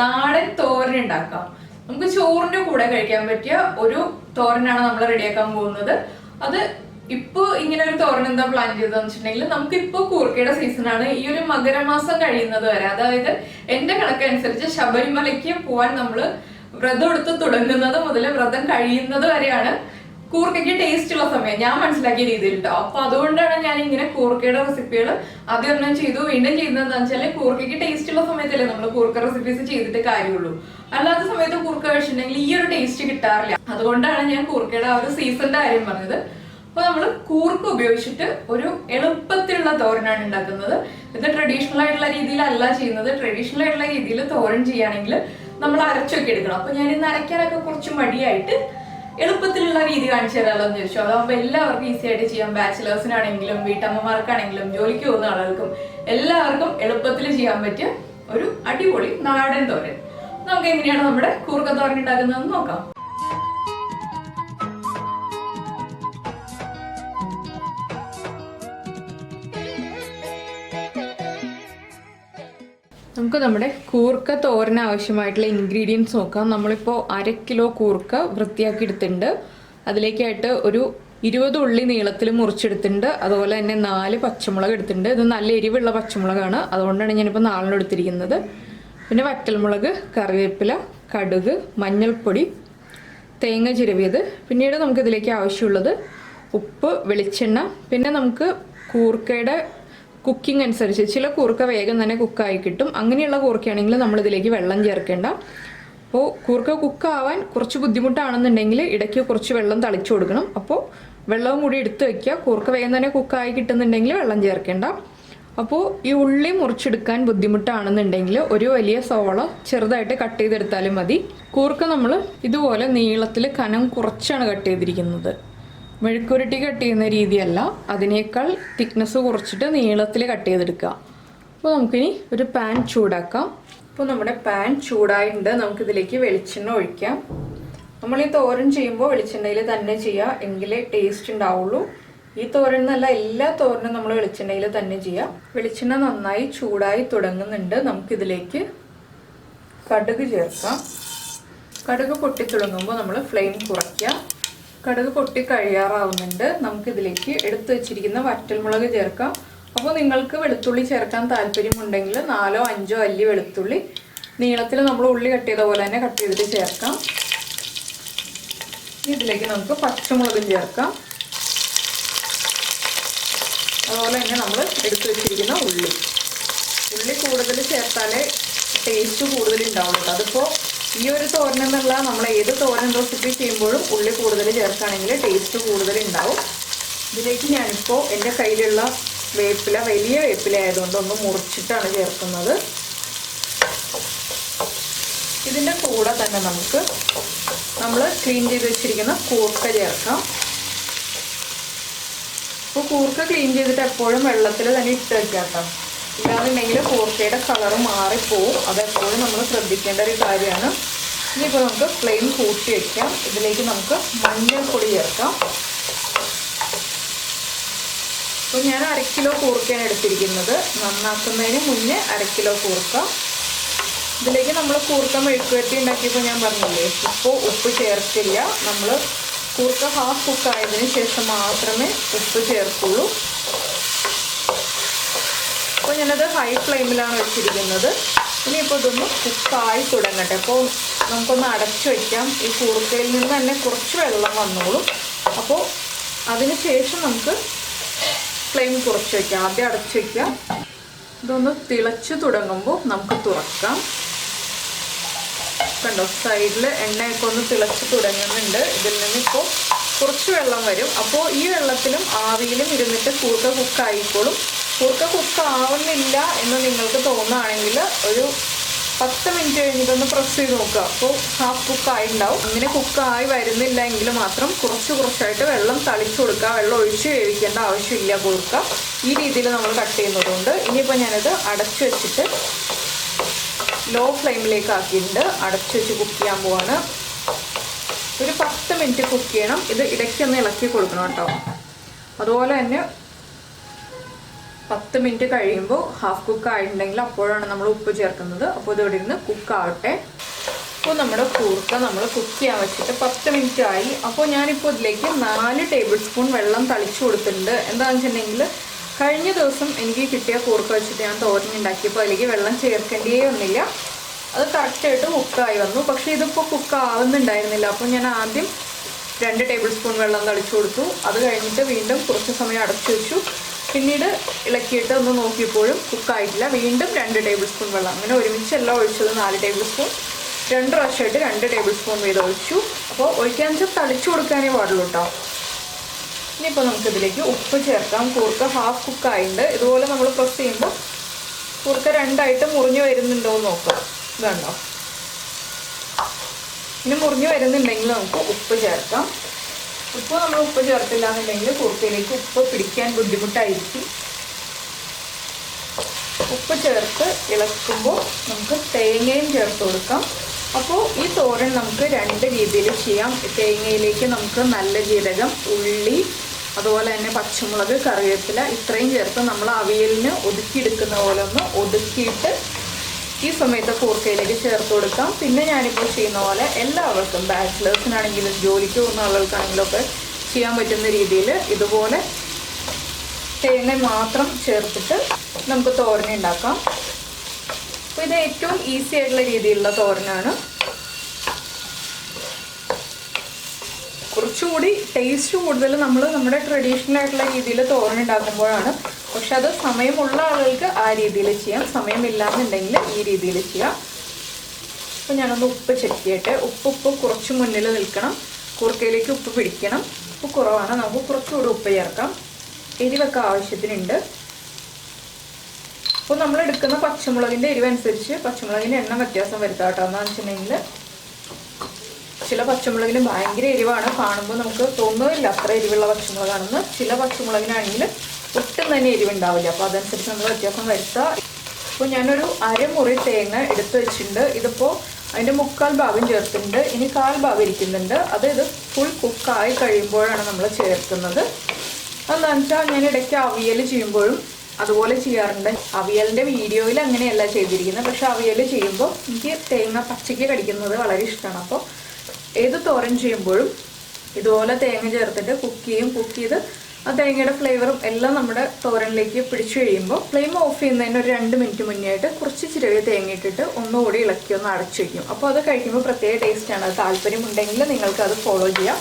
നാടൻ തോരൻ ഉണ്ടാക്കാം. നമുക്ക് ചോറിന്റെ കൂടെ കഴിക്കാൻ പറ്റിയ ഒരു തോരനാണ് നമ്മൾ റെഡിയാക്കാൻ പോകുന്നത്. അത് ഇപ്പൊ ഇങ്ങനെ ഒരു തോരൻ എന്താ പ്ലാൻ ചെയ്തതെന്ന് വെച്ചിട്ടുണ്ടെങ്കിൽ നമുക്ക് ഇപ്പൊ കൂർക്കയുടെ സീസണാണ് ഈ ഒരു മകരമാസം കഴിയുന്നത് വരെ അതായത് എന്റെ കണക്കനുസരിച്ച് ശബരിമലയ്ക്ക് പോവാൻ നമ്മൾ വ്രതം എടുത്ത് തുടങ്ങുന്നത് മുതൽ വ്രതം കഴിയുന്നത് വരെയാണ്. കൂർക്കയ്ക്ക് ടേസ്റ്റ് ഉള്ള സമയം. ഞാൻ മനസ്സിലാക്കിയ രീതിയിൽ കേട്ടോ അപ്പൊ അതുകൊണ്ടാണ് ഞാൻ ഇങ്ങനെ കൂർക്കയുടെ റെസിപ്പികൾ ആദ്യം ഒരെണ്ണം ചെയ്തു. വീണ്ടും ചെയ്യുന്നത് എന്താ വെച്ചാൽ കൂർക്കയ്ക്ക് ടേസ്റ്റ് ഉള്ള സമയത്തല്ലേ നമ്മൾ കൂർക്ക റെസിപ്പീസ് ചെയ്തിട്ട് കാര്യമുള്ളൂ. അല്ലാത്ത സമയത്ത് കൂർക്ക കഴിച്ചിട്ടുണ്ടെങ്കിൽ ഈ ഒരു ടേസ്റ്റ് കിട്ടാറില്ല. അതുകൊണ്ടാണ് ഞാൻ കൂർക്കയുടെ ആ ഒരു സീസണിന്റെ കാര്യം പറഞ്ഞത്. അപ്പൊ നമ്മൾ കൂർക്ക ഉപയോഗിച്ചിട്ട് ഒരു എളുപ്പത്തിലുള്ള തോരനാണ് ഉണ്ടാക്കുന്നത്. ഇത് ട്രഡീഷണൽ ആയിട്ടുള്ള രീതിയിലല്ല ചെയ്യുന്നത്. ട്രഡീഷണൽ ആയിട്ടുള്ള രീതിയിൽ തോരൻ ചെയ്യുകയാണെങ്കിൽ നമ്മൾ അരച്ചൊക്കെ എടുക്കണം അപ്പൊ ഞാൻ ഇന്ന് അരയ്ക്കാനൊക്കെ കുറച്ച് മടിയായിട്ട് എളുപ്പത്തിലുള്ള രീതി കാണിച്ചു തരാമല്ലോ എന്ന് ചോദിച്ചു. അതാകുമ്പോൾ എല്ലാവർക്കും ഈസി ആയിട്ട് ചെയ്യാം. ബാച്ചിലേഴ്സിനാണെങ്കിലും വീട്ടമ്മമാർക്കാണെങ്കിലും ജോലിക്ക് പോകുന്ന ആളുകൾക്കും എല്ലാവർക്കും എളുപ്പത്തിൽ ചെയ്യാൻ പറ്റിയ ഒരു അടിപൊളി നാടൻ തോരൻ. നമുക്ക് എങ്ങനെയാണ് നമ്മുടെ കൂർക്ക തോരൻ ഉണ്ടാക്കുന്നതെന്ന് നോക്കാം. നമുക്ക് നമ്മുടെ കൂർക്ക തോരന് ആവശ്യമായിട്ടുള്ള ഇൻഗ്രീഡിയൻസ് നോക്കാം. നമ്മളിപ്പോൾ അര കിലോ കൂർക്ക വൃത്തിയാക്കി എടുത്തിട്ടുണ്ട്. അതിലേക്കായിട്ട് ഒരു ഇരുപത് ഉള്ളി നീളത്തിൽ മുറിച്ചെടുത്തിട്ടുണ്ട്. അതുപോലെ തന്നെ നാല് പച്ചമുളക് എടുത്തിട്ടുണ്ട്. ഇത് നല്ല എരിവുള്ള പച്ചമുളകാണ്. അതുകൊണ്ടാണ് ഞാനിപ്പോൾ നാലെണ്ണം എടുത്തിരിക്കുന്നത്. പിന്നെ വറ്റൽമുളക് കറിവേപ്പില കടുക് മഞ്ഞൾപ്പൊടി തേങ്ങ ചിരവിയത്. പിന്നീട് നമുക്ക് ഇതിലേക്ക് ആവശ്യമുള്ളത് ഉപ്പ് വെളിച്ചെണ്ണ. പിന്നെ നമുക്ക് കൂർക്കയുടെ കുക്കിംഗ് അനുസരിച്ച് ചില കൂർക്ക വേഗം തന്നെ കുക്കായി കിട്ടും. അങ്ങനെയുള്ള കൂർക്കയാണെങ്കിൽ നമ്മൾ ഇതിലേക്ക് വെള്ളം ചേർക്കേണ്ട. അപ്പോൾ കൂർക്ക കുക്കാവാൻ കുറച്ച് ബുദ്ധിമുട്ടാണെന്നുണ്ടെങ്കിൽ ഇടയ്ക്ക് കുറച്ച് വെള്ളം തളിച്ചു കൊടുക്കണം. അപ്പോൾ വെള്ളവും കൂടി എടുത്ത് വയ്ക്കുക കൂർക്ക വേഗം തന്നെ കുക്കായി കിട്ടുന്നുണ്ടെങ്കിൽ വെള്ളം ചേർക്കേണ്ട. അപ്പോൾ ഈ ഉള്ളി മുറിച്ചെടുക്കാൻ ബുദ്ധിമുട്ടാണെന്നുണ്ടെങ്കിൽ ഒരു വലിയ സോള ചെറുതായിട്ട് കട്ട് ചെയ്തെടുത്താലും മതി. കൂർക്ക നമ്മൾ ഇതുപോലെ നീളത്തിൽ കനം കുറച്ചാണ് കട്ട് ചെയ്തിരിക്കുന്നത്. മെഴുക്കുരുട്ടി കട്ട് ചെയ്യുന്ന രീതിയല്ല. അതിനേക്കാൾ തിക്നെസ് കുറച്ചിട്ട് നീളത്തിൽ കട്ട് ചെയ്തെടുക്കുക. അപ്പോൾ നമുക്കിനി ഒരു പാൻ ചൂടാക്കാം. അപ്പോൾ നമ്മുടെ പാൻ ചൂടായിട്ടുണ്ട്. നമുക്കിതിലേക്ക് വെളിച്ചെണ്ണ ഒഴിക്കാം. നമ്മൾ ഈ തോരൻ ചെയ്യുമ്പോൾ വെളിച്ചെണ്ണയിൽ തന്നെ ചെയ്യുക എങ്കിലേ ടേസ്റ്റ് ഉണ്ടാവുള്ളൂ. ഈ തോരൻ എന്നല്ല എല്ലാ തോരനും നമ്മൾ വെളിച്ചെണ്ണയിൽ തന്നെ ചെയ്യാം വെളിച്ചെണ്ണ നന്നായി ചൂടായി തുടങ്ങുന്നുണ്ട്. നമുക്കിതിലേക്ക് കടുക് ചേർക്കാം. കടുക് പൊട്ടി തുടങ്ങുമ്പോൾ നമ്മൾ ഫ്ലെയിം കുറയ്ക്കുക. കടുക് പൊട്ടി കഴിയാറാവുന്നുണ്ട്. നമുക്കിതിലേക്ക് എടുത്തു വെച്ചിരിക്കുന്ന വറ്റൽമുളക് ചേർക്കാം. അപ്പോൾ നിങ്ങൾക്ക് വെളുത്തുള്ളി ചേർക്കാൻ താല്പര്യമുണ്ടെങ്കിൽ നാലോ അഞ്ചോ അല്ലി വെളുത്തുള്ളി നീളത്തിൽ നമ്മൾ ഉള്ളി കട്ട് ചെയ്ത പോലെ തന്നെ കട്ട് ചെയ്തിട്ട് ചേർക്കാം. ഇതിലേക്ക് നമുക്ക് പച്ചമുളകും ചേർക്കാം. അതുപോലെ തന്നെ നമ്മൾ എടുത്തു വെച്ചിരിക്കുന്ന ഉള്ളി. ഉള്ളി കൂടുതൽ ചേർത്താലേ ടേസ്റ്റ് കൂടുതൽ ഉണ്ടാവുള്ളൂ. അതിപ്പോൾ ഈ ഒരു തോരൻ എന്നുള്ള നമ്മൾ ഏത് തോരൻ റെസിപ്പി ചെയ്യുമ്പോഴും ഉള്ളി കൂടുതൽ ചേർക്കുകയാണെങ്കിൽ ടേസ്റ്റ് കൂടുതൽ ഉണ്ടാവും ഇതിലേക്ക് ഞാനിപ്പോൾ എന്റെ കയ്യിലുള്ള വേപ്പില വലിയ വേപ്പില ആയതുകൊണ്ട് ഒന്ന് മുറിച്ചിട്ടാണ് ചേർക്കുന്നത്. ഇതിന്റെ കൂടെ തന്നെ നമുക്ക് നമ്മൾ ക്ലീൻ ചെയ്ത് വെച്ചിരിക്കുന്ന കൂർക്ക ചേർക്കാം. അപ്പോൾ കൂർക്ക ക്ലീൻ ചെയ്തിട്ട് എപ്പോഴും വെള്ളത്തിൽ തന്നെ ഇട്ട് വെക്കാം കേട്ടോ ഇല്ലാന്നുണ്ടെങ്കിൽ കൂർക്കയുടെ കളറ് മാറിപ്പോവും. അതെപ്പോഴും നമ്മൾ ശ്രദ്ധിക്കേണ്ട ഒരു കാര്യമാണ്. ഇനിയിപ്പോൾ നമുക്ക് ഫ്ലെയിം കൂട്ടി വയ്ക്കാം ഇതിലേക്ക് നമുക്ക് മഞ്ഞൾപ്പൊടി ചേർക്കാം. അപ്പോൾ ഞാൻ അര കിലോ കൂർക്കയാണ് എടുത്തിരിക്കുന്നത്. നന്നാക്കുന്നതിന് മുന്നേ അര കിലോ കൂർക്ക. ഇതിലേക്ക് നമ്മൾ കൂർക്ക മെഴുക്കുവരട്ടി ഉണ്ടാക്കിയപ്പോൾ ഞാൻ പറഞ്ഞില്ലേ ഇപ്പോൾ ഉപ്പ് ചേർക്കില്ല. നമ്മൾ കൂർക്ക ഹാഫ് കുക്ക് ആയതിനു ശേഷം മാത്രമേ ഉപ്പ് ചേർക്കുള്ളൂ. അപ്പോൾ ഞാനത് ഹൈ ഫ്ലെയിമിലാണ് വെച്ചിരിക്കുന്നത്. ഇനിയിപ്പോൾ ഇതൊന്ന് കുക്കായി തുടങ്ങട്ടെ. അപ്പോൾ നമുക്കൊന്ന് അടച്ചു വയ്ക്കാം ഈ കൂർക്കയിൽ നിന്ന് തന്നെ കുറച്ച് വെള്ളം വന്നോളും. അപ്പോൾ അതിന് ശേഷം നമുക്ക് ഫ്ലെയിം കുറച്ച് വയ്ക്കാം ആദ്യം അടച്ചു വയ്ക്കാം ഇതൊന്ന് തിളച്ച് തുടങ്ങുമ്പോൾ നമുക്ക് തുറക്കാം. കണ്ടോ സൈഡിൽ എണ്ണയൊക്കെ ഒന്ന് തിളച്ച് തുടങ്ങുന്നുണ്ട്. ഇതിൽ നിന്ന് ഇപ്പോൾ കുറച്ച് വെള്ളം വരും. അപ്പോൾ ഈ വെള്ളത്തിലും ആവിയിലും ഇരുന്നിട്ട് കൂർക്ക കുക്കായിക്കോളും. കൂർക്ക കുക്ക് ആവുന്നില്ല എന്ന് നിങ്ങൾക്ക് തോന്നുകയാണെങ്കിൽ ഒരു പത്ത് മിനിറ്റ് കഴിഞ്ഞിട്ടൊന്ന് പ്രസ് ചെയ്ത് നോക്കുക. അപ്പോൾ ഹാഫ് കുക്കായി ഉണ്ടാവും ഇങ്ങനെ കുക്കായി വരുന്നില്ല എങ്കിൽ മാത്രം കുറച്ച് കുറച്ചായിട്ട് വെള്ളം തളിച്ചു കൊടുക്കുക. വെള്ളം ഒഴിച്ച് വേവിക്കേണ്ട ആവശ്യമില്ല കുറുക്ക. ഈ രീതിയിൽ നമ്മൾ കട്ട് ചെയ്യുന്നതുകൊണ്ട് ഇനിയിപ്പോൾ ഞാനത് അടച്ചു വെച്ചിട്ട് ലോ ഫ്ലെയിമിലേക്ക് ആക്കിയിട്ടുണ്ട്. അടച്ചു വെച്ച് കുക്ക് ചെയ്യാൻ പോവാണ്. ഒരു പത്ത് മിനിറ്റ് കുക്ക് ചെയ്യണം. ഇത് ഇടയ്ക്കൊന്ന് ഇളക്കി കൊടുക്കണം കേട്ടോ. അതുപോലെ തന്നെ പത്ത് മിനിറ്റ് കഴിയുമ്പോൾ ഹാഫ് കുക്ക് ആയിട്ടുണ്ടെങ്കിൽ അപ്പോഴാണ് നമ്മൾ ഉപ്പ് ചേർക്കുന്നത്. അപ്പോൾ ഇത് ഇവിടെ ഇരുന്ന് കുക്ക് ആവട്ടെ. അപ്പോൾ നമ്മുടെ കൂർക്ക നമ്മൾ കുക്ക് ചെയ്യാൻ വെച്ചിട്ട് പത്ത് മിനിറ്റ് ആയി. അപ്പോൾ ഞാനിപ്പോൾ ഇതിലേക്ക് നാല് ടേബിൾ സ്പൂൺ വെള്ളം തളിച്ചു കൊടുത്തിട്ടുണ്ട്. എന്താണെന്ന് വെച്ചിട്ടുണ്ടെങ്കിൽ കഴിഞ്ഞ ദിവസം എനിക്ക് കിട്ടിയ കൂർക്ക വെച്ചിട്ട് ഞാൻ തോരൻ ഉണ്ടാക്കിയപ്പോൾ അതിലേക്ക് വെള്ളം ചേർക്കേണ്ടേ ഒന്നില്ല. അത് കറക്റ്റായിട്ട് കുക്കായി വന്നു. പക്ഷേ ഇതിപ്പോൾ കുക്ക് ആവുന്നുണ്ടായിരുന്നില്ല. അപ്പോൾ ഞാൻ ആദ്യം രണ്ട് ടേബിൾ സ്പൂൺ വെള്ളം തളിച്ചു കൊടുത്തു. അത് കഴിഞ്ഞിട്ട് വീണ്ടും കുറച്ച് സമയം അടച്ചു വെച്ചു. പിന്നീട് ഇളക്കിയിട്ട് ഒന്ന് നോക്കിയപ്പോഴും കുക്കായിട്ടില്ല വീണ്ടും രണ്ട് ടേബിൾ സ്പൂൺ വെള്ളം. അങ്ങനെ ഒരുമിച്ച് എല്ലാം ഒഴിച്ചത് നാല് ടേബിൾ സ്പൂൺ രണ്ട് പ്രാവശ്യമായിട്ട് രണ്ട് ടേബിൾ സ്പൂൺ വീതം ഒഴിച്ചു. അപ്പോൾ ഒഴിക്കാൻ വെച്ചാൽ തളിച്ചു കൊടുക്കാനേ പാടുള്ളൂ കേട്ടോ. ഇനിയിപ്പോൾ നമുക്കിതിലേക്ക് ഉപ്പ് ചേർക്കാം. കൂർക്ക ഹാഫ് കുക്കായിട്ടുണ്ട് ഇതുപോലെ നമ്മൾ പ്രസ് ചെയ്യുമ്പോൾ കൂർക്ക രണ്ടായിട്ട് മുറിഞ്ഞു വരുന്നുണ്ടോ എന്ന് നോക്കുക ഇതുണ്ടോ? ഇനി മുറിഞ്ഞു വരുന്നുണ്ടെങ്കിൽ നമുക്ക് ഉപ്പ് ചേർക്കാം. ഉപ്പ് നമ്മൾ ഉപ്പ് ചേർത്തില്ല എന്നുണ്ടെങ്കിൽ കൂർക്കയിലേക്ക് ഉപ്പ് പിടിക്കാൻ ബുദ്ധിമുട്ടായിരിക്കും. ഉപ്പ് ചേർത്ത് ഇളക്കുമ്പോൾ നമുക്ക് തേങ്ങയും ചേർത്ത് കൊടുക്കാം. അപ്പോൾ ഈ തോരൻ നമുക്ക് രണ്ട് രീതിയിൽ ചെയ്യാം. തേങ്ങയിലേക്ക് നമുക്ക് നല്ല ജീരകം ഉള്ളി അതുപോലെ തന്നെ പച്ചമുളക് കറിവേപ്പില ഇത്രയും ചേർത്ത് നമ്മൾ അവിയലിന് ഒതുക്കിയെടുക്കുന്ന പോലെ ഒന്ന് ഒതുക്കിയിട്ട് ഈ സമയത്ത് കൂർക്കയിലേക്ക് ചേർത്ത് കൊടുക്കാം. പിന്നെ ഞാനിപ്പോൾ ചെയ്യുന്ന പോലെ എല്ലാവർക്കും ബാച്ചിലേഴ്സിനാണെങ്കിലും ജോലിക്ക് പോകുന്ന ആളുകൾക്കാണെങ്കിലും ഒക്കെ ചെയ്യാൻ പറ്റുന്ന രീതിയിൽ ഇതുപോലെ തേങ്ങ മാത്രം ചേർത്തിട്ട് നമുക്ക് തോരൻ ഉണ്ടാക്കാം. അപ്പോൾ ഇത് ഏറ്റവും ഈസി ആയിട്ടുള്ള രീതിയിലുള്ള തോരനാണ്. കുറച്ചുകൂടി ടേസ്റ്റ് കൂടുതൽ നമ്മൾ നമ്മുടെ ട്രഡീഷണൽ ആയിട്ടുള്ള രീതിയിൽ തോരൻ ഉണ്ടാക്കുമ്പോഴാണ് പക്ഷെ അത് സമയമുള്ള ആളുകൾക്ക് ആ രീതിയിൽ ചെയ്യാം. സമയമില്ലാന്നുണ്ടെങ്കിൽ ഈ രീതിയിൽ ചെയ്യാം. അപ്പോൾ ഞാനൊന്ന് ഉപ്പ് ചെക്ക് ചെയ്യട്ടെ. ഉപ്പ് ഉപ്പ് കുറച്ച് മുന്നിൽ നിൽക്കണം. കൂർക്കയിലേക്ക് ഉപ്പ് പിടിക്കണം. ഉപ്പ് കുറവാണ്. നമുക്ക് കുറച്ചുകൂടി ഉപ്പ് ചേർക്കാം. എരിവൊക്കെ ആവശ്യത്തിനുണ്ട്. അപ്പോൾ നമ്മൾ എടുക്കുന്ന പച്ചമുളകിന്റെ എരിവനുസരിച്ച് പച്ചമുളകിന്റെ എണ്ണം വ്യത്യാസം വരുത്താം കേട്ടോ. എന്താണെന്ന് വെച്ചിട്ടുണ്ടെങ്കിൽ ചില പച്ചമുളകിന് ഭയങ്കര എരിവാണ്. കാണുമ്പോൾ നമുക്ക് തോന്നുന്നില്ല അത്ര എരിവുള്ള പച്ചമുളകാണെന്ന്. ചില പച്ചമുളകിനാണെങ്കിൽ ഒട്ടും തന്നെ എരിവുണ്ടാവില്ല. അപ്പോൾ അതനുസരിച്ച് നമ്മൾ വ്യത്യാസം വരുത്തുക അപ്പോൾ ഞാനൊരു അരമുറി തേങ്ങ എടുത്തു വെച്ചിട്ടുണ്ട്. ഇതിപ്പോൾ അതിന്റെ മുക്കാൽ ഭാഗം ചേർത്തിട്ടുണ്ട്. ഇനി കാൽ ഭാഗം ഇരിക്കുന്നുണ്ട്. അത് ഇത് ഫുൾ കുക്കായി കഴിയുമ്പോഴാണ് നമ്മൾ ചേർക്കുന്നത്. അതെന്താണെന്ന് വെച്ചാൽ ഞാൻ ഇടയ്ക്ക് അവിയൽ ചെയ്യുമ്പോഴും അതുപോലെ ചെയ്യാറുണ്ട്. അവിയലിന്റെ വീഡിയോയിൽ അങ്ങനെയല്ല ചെയ്തിരിക്കുന്നത്. പക്ഷെ അവിയൽ ചെയ്യുമ്പോൾ എനിക്ക് തേങ്ങ പച്ചയ്ക്ക് കടിക്കുന്നത് വളരെ ഇഷ്ടമാണ്. അപ്പോൾ ഏത് തോരൻ ചെയ്യുമ്പോഴും ഇതുപോലെ തേങ്ങ ചേർത്തിട്ട് കുക്ക് ചെയ്യും. കുക്ക് ചെയ്ത് ആ തേങ്ങയുടെ ഫ്ലേവറും എല്ലാം നമ്മുടെ തോരനിലേക്ക് പിടിച്ചു കഴിയുമ്പോൾ ഫ്ലെയിം ഓഫ് ചെയ്യുന്നതിന് ഒരു രണ്ട് മിനിറ്റ് മുന്നേ ആയിട്ട് കുറച്ച് ചിരവിയ തേങ്ങ ഇട്ടിട്ട് ഒന്നുകൂടി ഇളക്കി ഒന്ന് അടച്ചു വയ്ക്കും. അപ്പോൾ അത് കഴിക്കുമ്പോൾ പ്രത്യേക ടേസ്റ്റാണ് അത് താല്പര്യമുണ്ടെങ്കിൽ നിങ്ങൾക്ക് അത് ഫോളോ ചെയ്യാം.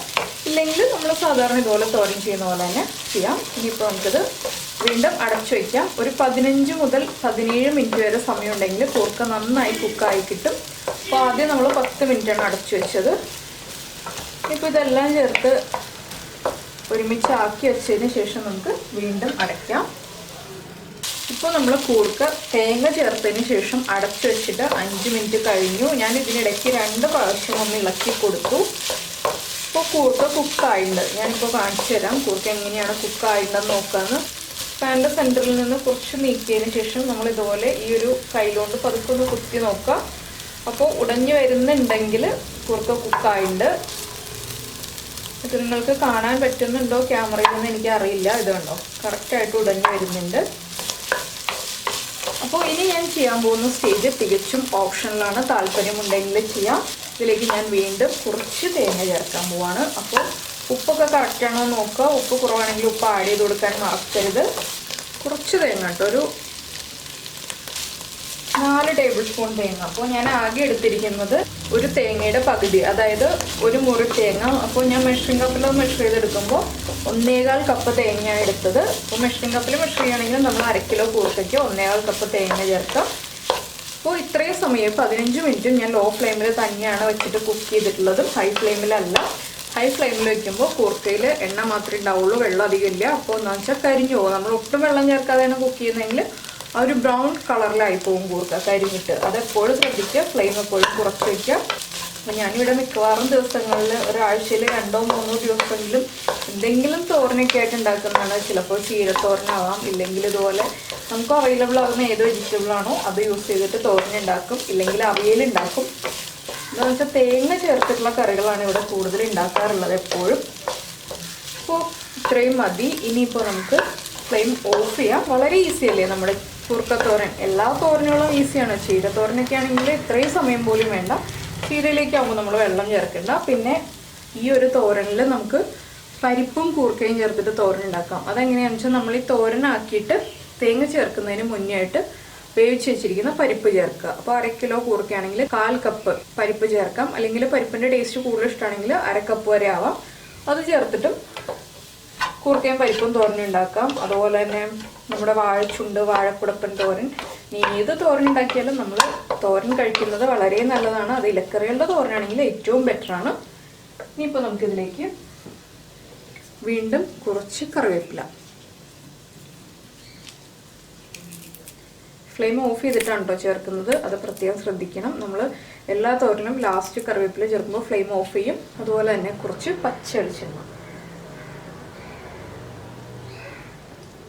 ഇല്ലെങ്കിൽ നമ്മൾ സാധാരണ ഇതുപോലെ തോരൻ ചെയ്യുന്ന പോലെ തന്നെ ചെയ്യാം. ഇനിയിപ്പോൾ നമുക്കിത് വീണ്ടും അടച്ചു വയ്ക്കാം. ഒരു പതിനഞ്ച് മുതൽ പതിനേഴ് മിനിറ്റ് വരെ സമയം ഉണ്ടെങ്കിൽ കൂർക്ക നന്നായി കുക്കായി കിട്ടും. അപ്പോൾ ആദ്യം നമ്മൾ പത്ത് മിനിറ്റാണ് അടച്ചു വെച്ചത്. ഇപ്പോൾ ഇതെല്ലാം ചേർത്ത് ഒരുമിച്ച് ആക്കി വെച്ചതിന് ശേഷം നമുക്ക് വീണ്ടും അടയ്ക്കാം. ഇപ്പോൾ നമ്മൾ കൂർക്ക തേങ്ങ ചേർത്തതിന് ശേഷം അടച്ചു വെച്ചിട്ട് അഞ്ച് മിനിറ്റ് കഴിഞ്ഞു. ഞാൻ ഇതിനിടയ്ക്ക് രണ്ട് പ്രാവശ്യം ഒന്ന് ഇളക്കി കൊടുത്തു. ഇപ്പോൾ കൂർക്ക കുക്കായിട്ടുണ്ട്. ഞാനിപ്പോൾ കാണിച്ചു തരാം കൂർക്ക എങ്ങനെയാണ് കുക്കായിട്ടുണ്ടെന്ന് നോക്കാമെന്ന് പാന്റെ സെന്ററിൽ നിന്ന് കുറച്ച് നീക്കിയതിന് ശേഷം നമ്മൾ ഇതുപോലെ ഈ ഒരു കയ്യിലോണ്ട് പതുക്കൊന്ന് കുത്തി നോക്കാം. അപ്പോൾ ഉടഞ്ഞു വരുന്നുണ്ടെങ്കിൽ കുറുക്ക കുക്കായിട്ടുണ്ട് ഇത് നിങ്ങൾക്ക് കാണാൻ പറ്റുന്നുണ്ടോ ക്യാമറയിൽ നിന്ന് എനിക്ക് അറിയില്ല ഇത് കണ്ടോ? കറക്റ്റായിട്ട് ഉടഞ്ഞു വരുന്നുണ്ട്. അപ്പോൾ ഇനി ഞാൻ ചെയ്യാൻ പോകുന്ന സ്റ്റേജ് തികച്ചും ഓപ്ഷനിലാണ് താല്പര്യമുണ്ടെങ്കിൽ ചെയ്യാം. ഇതിലേക്ക് ഞാൻ വീണ്ടും കുറച്ച് തേങ്ങ ചേർക്കാൻ പോവാണ്. അപ്പോൾ ഉപ്പൊക്കെ കറക്റ്റാണോ നോക്കുക. ഉപ്പ് കുറവാണെങ്കിൽ ഉപ്പ് ആഡ് ചെയ്ത് കൊടുക്കാൻ മറക്കരുത്. കുറച്ച് തേങ്ങ കേട്ടോ. ഒരു നാല് ടേബിൾ സ്പൂൺ തേങ്ങ. അപ്പോൾ ഞാൻ ആകെ എടുത്തിരിക്കുന്നത് ഒരു തേങ്ങയുടെ പകുതി. അതായത് ഒരു മുറി തേങ്ങ. അപ്പോൾ ഞാൻ മെഷറിംഗ് കപ്പിൽ മെഷർ ചെയ്തെടുക്കുമ്പോൾ ഒന്നേകാൽ കപ്പ് തേങ്ങയാണ് എടുത്തത്. അപ്പോൾ മെഷറിംഗ് കപ്പിൽ മെഷർ ചെയ്യുകയാണെങ്കിൽ നമ്മൾ അര കിലോ കൂർക്കയ്ക്ക് ഒന്നേകാൽ കപ്പ് തേങ്ങ ചേർക്കാം. അപ്പോൾ ഇത്രയും സമയം പതിനഞ്ച് മിനിറ്റും ഞാൻ ലോ ഫ്ലെയിമിൽ തന്നെയാണ് വെച്ചിട്ട് കുക്ക് ചെയ്തിട്ടുള്ളത്. ഹൈ ഫ്ലെയിമിലല്ല ഹൈ ഫ്ലെയിമിൽ വെക്കുമ്പോൾ കൂർക്കയിൽ എണ്ണ മാത്രമേ ഉണ്ടാവുള്ളൂ. വെള്ളം അധികം ഇല്ല. അപ്പോൾ എന്താ വെച്ചാൽ കരിഞ്ഞു പോകും. നമ്മൾ ഒട്ടും വെള്ളം ചേർക്കാതെയാണ് കുക്ക് ചെയ്യുന്നതെങ്കിൽ ആ ഒരു ബ്രൗൺ കളറിലായി പോകും കൂർക്ക കരിഞ്ഞിട്ട്. അതെപ്പോഴും ശ്രദ്ധിക്കുക ഫ്ലെയിം എപ്പോഴും കുറച്ച് വയ്ക്കുക അപ്പം ഞാനിവിടെ മിക്കവാറും ദിവസങ്ങളിൽ ഒരാഴ്ചയിൽ രണ്ടോ മൂന്നോ ദിവസമെങ്കിലും എന്തെങ്കിലും തോരനൊക്കെ ആയിട്ട് ഉണ്ടാക്കുന്നതാണ്. ചിലപ്പോൾ ചീരത്തോരനാവാം ഇല്ലെങ്കിൽ ഇതുപോലെ നമുക്ക് അവൈലബിൾ ആകുന്ന ഏത് വെജിറ്റബിൾ ആണോ അത് യൂസ് ചെയ്തിട്ട് തോരൻ ഉണ്ടാക്കും ഇല്ലെങ്കിൽ അവിയൽ ഉണ്ടാക്കും. എന്താണെന്ന് വെച്ചാൽ തേങ്ങ ചേർത്തിട്ടുള്ള കറികളാണ് ഇവിടെ കൂടുതൽ ഉണ്ടാക്കാറുള്ളത് എപ്പോഴും. അപ്പോൾ ഇത്രയും മതി. ഇനിയിപ്പോൾ നമുക്ക് ഫ്ലെയിം ഓഫ് ചെയ്യാം. വളരെ ഈസി അല്ലേ നമ്മുടെ കുറുക്കത്തോരൻ. എല്ലാ തോരനുകളും ഈസിയാണ്. ചീരത്തോരനൊക്കെ ആണെങ്കിൽ ഇത്രയും സമയം പോലും വേണ്ട. ചീരയിലേക്കാകുമ്പോൾ നമ്മൾ വെള്ളം ചേർക്കണ്ട. പിന്നെ ഈ ഒരു തോരനിൽ നമുക്ക് പരിപ്പും കൂർക്കയും ചേർത്തിട്ട് തോരൻ ഉണ്ടാക്കാം അതെങ്ങനെയാണെന്ന് വെച്ചാൽ നമ്മൾ ഈ തോരനാക്കിയിട്ട് തേങ്ങ ചേർക്കുന്നതിന് മുന്നേ ആയിട്ട് വേവിച്ച് വെച്ചിരിക്കുന്ന പരിപ്പ് ചേർക്കുക. അപ്പോൾ അര കിലോ കൂർക്കയാണെങ്കിൽ കാൽ കപ്പ് പരിപ്പ് ചേർക്കാം. അല്ലെങ്കിൽ പരിപ്പിന്റെ ടേസ്റ്റ് കൂടുതൽ ഇഷ്ടമാണെങ്കിൽ അര കപ്പ് വരെ ആവാം. അത് ചേർത്തിട്ടും കൂർക്കയും പരിപ്പും തോരൻ ഉണ്ടാക്കാം. അതുപോലെ തന്നെ നമ്മുടെ വാഴച്ചുണ്ട് വാഴക്കുടപ്പൻ തോരൻ. ഇനി ഏത് തോരൻ ഉണ്ടാക്കിയാലും നമ്മൾ തോരൻ കഴിക്കുന്നത് വളരെ നല്ലതാണ്. അത് ഇലക്കറികളുടെ തോരനാണെങ്കിൽ ഏറ്റവും ബെറ്ററാണ് ഇനിയിപ്പോൾ നമുക്കിതിലേക്ക് വീണ്ടും കുറച്ച് കറിവേപ്പില. ഫ്ലെയിം ഓഫ് ചെയ്തിട്ടാണ് കേട്ടോ ചേർക്കുന്നത്. അത് പ്രത്യേകം ശ്രദ്ധിക്കണം. നമ്മൾ എല്ലാ തോരനും ലാസ്റ്റ് കറിവേപ്പില ചേർക്കുമ്പോൾ ഫ്ലെയിം ഓഫ് ചെയ്യും. അതുപോലെ തന്നെ കുറച്ച് പച്ച വെളിച്ചെണ്ണ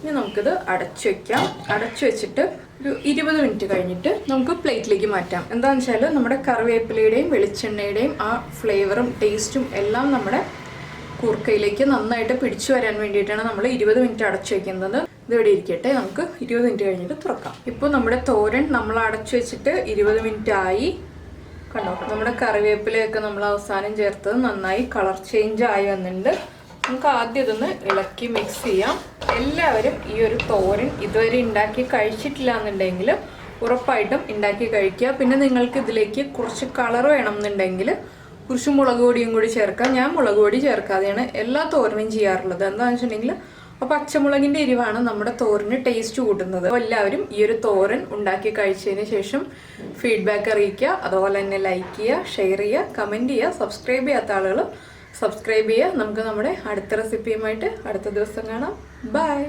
ഇനി നമുക്കിത് അടച്ചു വെക്കാം. അടച്ചു വെച്ചിട്ട് ഒരു ഇരുപത് മിനിറ്റ് കഴിഞ്ഞിട്ട് നമുക്ക് പ്ലേറ്റിലേക്ക് മാറ്റാം. എന്താണെന്ന് വെച്ചാൽ നമ്മുടെ കറിവേപ്പിലയുടെയും വെളിച്ചെണ്ണയുടെയും ആ ഫ്ലേവറും ടേസ്റ്റും എല്ലാം നമ്മുടെ കൂർക്കയിലേക്ക് നന്നായിട്ട് പിടിച്ചു വരാൻ വേണ്ടിയിട്ടാണ് നമ്മൾ ഇരുപത് മിനിറ്റ് അടച്ചു വെക്കുന്നത്. ഇതിവിടെ ഇരിക്കട്ടെ. നമുക്ക് ഇരുപത് മിനിറ്റ് കഴിഞ്ഞിട്ട് തുറക്കാം. ഇപ്പോൾ നമ്മുടെ തോരൻ നമ്മൾ അടച്ചു വെച്ചിട്ട് ഇരുപത് മിനിറ്റ് ആയി. കണ്ടോ? നമ്മുടെ കറിവേപ്പിലയൊക്കെ നമ്മൾ അവസാനം ചേർത്തത് നന്നായി കളർ ചേഞ്ച് ആയി വന്നിട്ടുണ്ട്. നമുക്ക് ആദ്യം ഇതൊന്ന് ഇളക്കി മിക്സ് ചെയ്യാം. എല്ലാവരും ഈ ഒരു തോരൻ ഇതുവരെ ഉണ്ടാക്കി കഴിച്ചിട്ടില്ല എന്നുണ്ടെങ്കിൽ ഉറപ്പായിട്ടും ഉണ്ടാക്കി കഴിക്കുക. പിന്നെ നിങ്ങൾക്ക് ഇതിലേക്ക് കുറച്ച് കളർ വേണം എന്നുണ്ടെങ്കിൽ കുറച്ച് മുളക് പൊടിയും കൂടി ചേർക്കാം. ഞാൻ മുളക് പൊടി ചേർക്കാതെയാണ് എല്ലാ തോരനും ചെയ്യാറുള്ളത്. എന്താണെന്ന് വെച്ചിട്ടുണ്ടെങ്കിൽ അപ്പോൾ പച്ചമുളകിന്റെ എരിവാണ് നമ്മുടെ തോരന് ടേസ്റ്റ് കൂട്ടുന്നത്. അപ്പോൾ എല്ലാവരും ഈ ഒരു തോരൻ ഉണ്ടാക്കി കഴിച്ചതിന് ശേഷം ഫീഡ്ബാക്ക് അറിയിക്കുക. അതുപോലെ തന്നെ ലൈക്ക് ചെയ്യുക ഷെയർ ചെയ്യുക കമന്റ് ചെയ്യുക സബ്സ്ക്രൈബ് ചെയ്യാത്ത ആളുകൾ സബ്സ്ക്രൈബ് ചെയ്യുക. നമുക്ക് നമ്മുടെ അടുത്ത റെസിപ്പിയുമായിട്ട് അടുത്ത ദിവസം കാണാം. ബൈ